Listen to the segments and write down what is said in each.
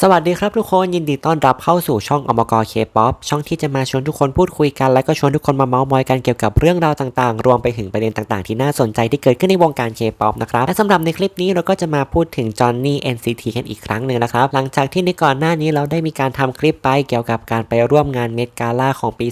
สวัสดีครับทุกคนยินดีต้อนรับเข้าสู่ช่องอมกรเคป๊อปช่องที่จะมาชวนทุกคนพูดคุยกัน และก็ชวนทุกคนมาเมาส์มอยกันเกี่ยวกับเรื่องราวต่างๆ รวมไปถึงประเด็นต่างๆ ที่น่าสนใจที่เกิดขึ้นในวงการเคป๊อปนะครับและสำหรับในคลิปนี้เราก็จะมาพูดถึงจอห์นนี่ NCT กันอีกครั้งหนึ่งนะครับ หลังจากที่ในก่อนหน้านี้เราได้มีการทำคลิปไปเกี่ยวกับการไปร่วมงานเมดกาล่าของปี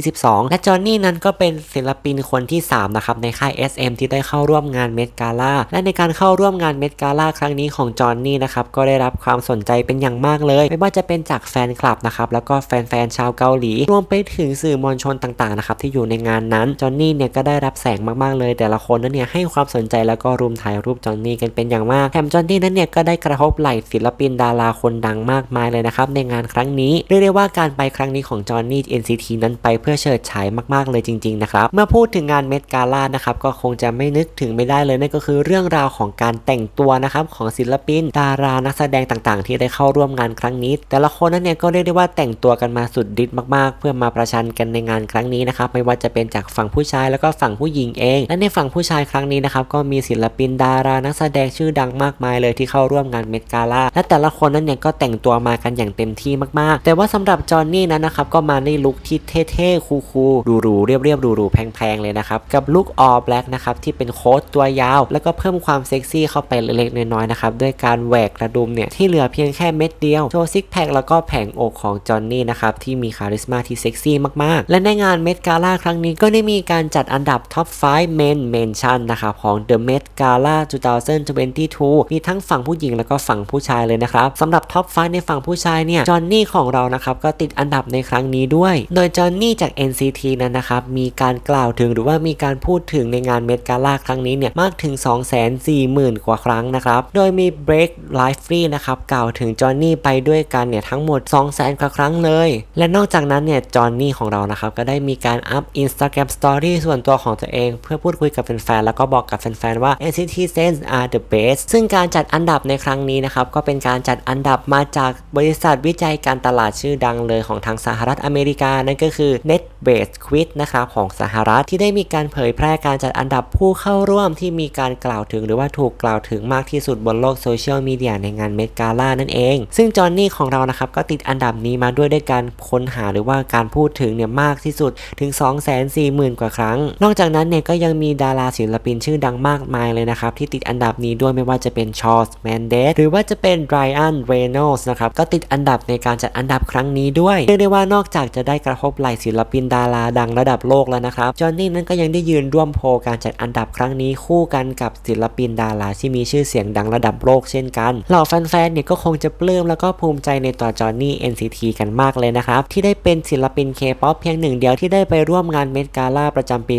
2022 และจอห์นนี่นั้นก็เป็นศิลปินคนที่สามนะครับในค่าย SM ที่ได้เข้าร่วมงานเมดกาล่าและในการเข้าร่วมงานเมดกาล่าครั้งนี้ของจอห์นนี่นะครับก็ได้รับความสนใจเป็นอย่างมากเลย ไม่ว่าจะเป็นจากแฟนคลับนะครับแล้วก็แฟนๆชาวเกาหลี รวมไปถึงสื่อมวลชนต่างๆนะครับที่อยู่ในงานนั้นจอนนี่เนี่ยก็ได้รับแสงมากๆเลย แต่ละคนนั้นเนี่ยให้ความสนใจแล้วก็รุมถ่ายรูปจอนนี่กันเป็นอย่างมากแถมจอนนี่นั้นเนี่ยก็ได้กระทบไหล่ศิลปินดาราคนดังมากมายเลยนะครับในงานครั้งนี้เรียกได้ว่าการไปครั้งนี้ของจอนนี่ NCT นั้นไปเพื่อเฉิดฉายมากๆเลยจริงๆนะครับเมื่อพูดถึงงานเมดกาล่านะครับก็คงจะไม่นึกถึงไม่ได้เลยนั่นก็คือเรื่องราวของการแต่งตัวนะครับของศิลปิน ดารานักแสดงต่างๆ ที่ได้เข้าาร่วมงานครั้งนี้ แต่ละคนนั้นเนี่ยก็เรียกได้ว่าแต่งตัวกันมาสุดฤทธิ์มากๆ เพื่อมาประชันกันในงานครั้งนี้นะครับไม่ว่าจะเป็นจากฝั่งผู้ชายแล้วก็ฝั่งผู้หญิงเอง และในฝั่งผู้ชายครั้งนี้นะครับก็มีศิลปินดารานักแสดงชื่อดังมากมายเลยที่เข้าร่วมงานเมกาล่าและแต่ละคนนั้นเนี่ยก็แต่งตัวมากันอย่างเต็มที่มากๆ แต่ว่าสำหรับจอห์นนี่นั้นนะครับก็มาในลุคที่เท่ๆคูลๆหรูๆเรียบๆหรูๆแพงๆเลยนะครับกับลุคออ l แบล็กนะครับที่เป็นโค้ทตัวยาว แล้วก็เพิ่มความเซ็กซี่เข้าไปเล็กๆน้อยๆนะครับด้วยการแหวกกระดุมเนี่ยที่เหลือเพียงแค่เม็ดเดียว โชว์ซิกแพคแล้วก็แผงอกของจอห์นนี่นะครับ ที่มีคาริสมาที่เซ็กซี่มากๆ และในงานเมดกาล่าครั้งนี้ก็ได้มีการจัดอันดับท็อป 5 Men Mention นะครับของ The Met Gala 2022 มีทั้งฝั่งผู้หญิงแล้วก็ฝั่งผู้ชายเลยนะครับสำหรับท็อป 5 ในฝั่งผู้ชายเนี่ยจอห์นนี่ของเรานะครับก็ติดอันดับในครั้งนี้ด้วย โดยจอห์นนี่จาก NCT นั้นนะครับมีการกล่าวถึงหรือว่ามีการพูดถึงในงานเมดกาล่าครั้งนี้เนี่ยมากถึง 240,000 กว่าครั้งนะครับโดยมี Break Life Free นะครับกล่าวถึงจอห์นนี่ไปด้วยกันเนี่ยทั้งหมด 200,000กว่าครั้งเลย และนอกจากนั้นเนี่ยจอห์นนี่ของเรานะครับก็ได้มีการอัพ Instagram Story ส่วนตัวของตัวเอง เพื่อพูดคุยกับแฟนๆแล้วก็บอกกับแฟนๆว่า NCT Sense are the best ซึ่งการจัดอันดับในครั้งนี้นะครับก็เป็นการจัดอันดับมาจากบริษัทวิจัยการตลาดชื่อดังเลยของทางสหรัฐอเมริกานั่นก็คือ NetBase Quiz นะครับของสหรัฐที่ได้มีการเผยแพร่การจัดอันดับผู้เข้าร่วมที่มีการกล่าวถึง หรือว่าถูกกล่าวถึงมากที่สุดบนโลกโซเชียลมีเดียในงานเมดกาล่านั่นเองซึ่งจอห์นนี่ของเรานะครับก็ติดอันดับนี้มาด้วยด้วยการค้นหาหรือว่าการพูดถึงเนี่ยมากที่สุดถึง 240,000 กว่าครั้ง นอกจากนั้นเนี่ยก็ยังมีดาราศิลปินชื่อดังมากมายเลยนะครับ ที่ติดอันดับนี้ด้วยไม่ว่าจะเป็นชอร์สแมนเดสหรือว่าจะเป็นไรอันเรโนสนะครับก็ติดอันดับในการจัดอันดับครั้งนี้ด้วยเรียกได้ว่านอกจากจะได้กระทบไหล่ศิลปินดาราดังระดับโลกแล้วนะครับจอห์นนี่นั้นก็ยังได้ยืนร่วมโพลการจัดอันดับครั้งนี้คู่กันกับศิลปินดาราที่มีชื่อเสียงดังระดับโลกเช่นกันเหล่าแฟนๆเนี่ยก็คงจะปลื้มแล้วก็ภูมิใจในตัวจอห์นนี่ NCT กันมากเลยนะครับ ที่ได้เป็นศิลปินเคป๊อปเพียงหนึ่งเดียวที่ได้ไปร่วมงานเมดกาล่าประจำปี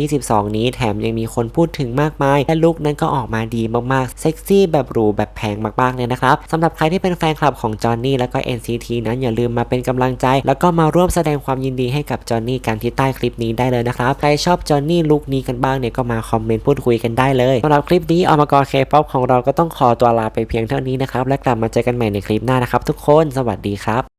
2022 นี้แถมยังมีคนพูดถึงมากมาย และลุคนั้นก็ออกมาดีมากๆ เซ็กซี่แบบหรูแบบแพงมากๆเลยนะครับสำหรับใครที่เป็นแฟนคลับของจอห์นนี่แล้วก็ NCT นั้นอย่าลืมมาเป็นกำลังใจ แล้วก็มาร่วมแสดงความยินดีให้กับจอห์นนี่กันที่ใต้คลิปนี้ได้เลยนะครับใครชอบจอห์นนี่ลุคนี้กันบ้างเนี่ยก็มาคอมเมนต์พูดคุยกันได้เลยสำหรับคลิปนี้อมกรเคป๊อปของเราก็ต้องขอตัวลาไปเพียงเท่านี้นะครับและกลับมาเจอกันใหม่ในคลิปหน้านะครับทุกคนสวัสดีครับ